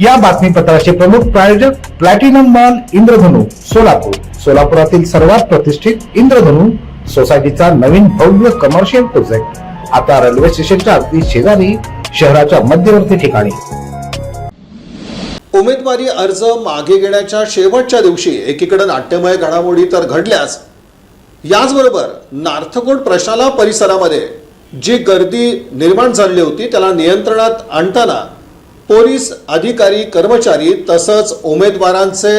या बातमीपत्राचे प्रमुख प्रायोजक प्लॅटिनम मॉल इंद्रधनु सोलापूर. सोलापुरातील सर्वात प्रतिष्ठित इंद्रधनु सोसायटीचा नवीन भव्य कमर्शियल प्रोजेक्ट आता रेल्वे स्टेशनच्या अगदी शेजारी शहराच्या मध्यवर्ती ठिकाणी. उमेदवारी अर्ज मागे घेण्याच्या शेवटच्या दिवशी एकीकडे नाट्यमय घडामोडी तर घडल्यास याचबरोबर नार्थकोट प्रशाला परिसरामध्ये जी गर्दी निर्माण झाली होती त्याला नियंत्रणात आणताना पोलीस अधिकारी कर्मचारी तसंच उमेदवारांचे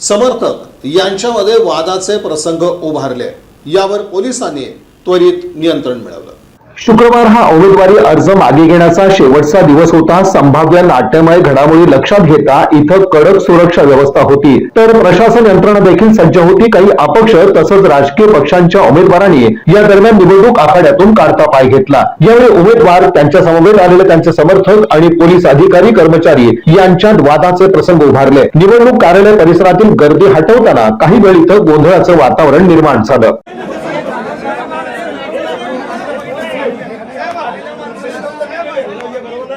समर्थक यांच्यामध्ये वादाचे प्रसंग उभारले. यावर पोलिसांनी त्वरित नियंत्रण मिळवलं. शुक्रवार हा उमेदवारी अर्ज मागे घेण्याचा शेवटचा दिवस होता. संभाव्य नाट्यमय घडामोडी लक्षात घेता इथं कडक सुरक्षा व्यवस्था होती. तर प्रशासन यंत्रणा देखील सज्ज होती. काही अपक्ष तसंच राजकीय पक्षांच्या उमेदवारांनी या दरम्यान निवडणूक आखाड्यातून काढता पाय घेतला. यावेळी उमेदवार त्यांच्या समवेत आलेले त्यांचे समर्थक आणि पोलीस अधिकारी कर्मचारी यांच्यात वादाचे प्रसंग उभारले. निवडणूक कार्यालय परिसरातील गर्दी हटवताना काही वेळ इथं गोंधळाचं वातावरण निर्माण झालं.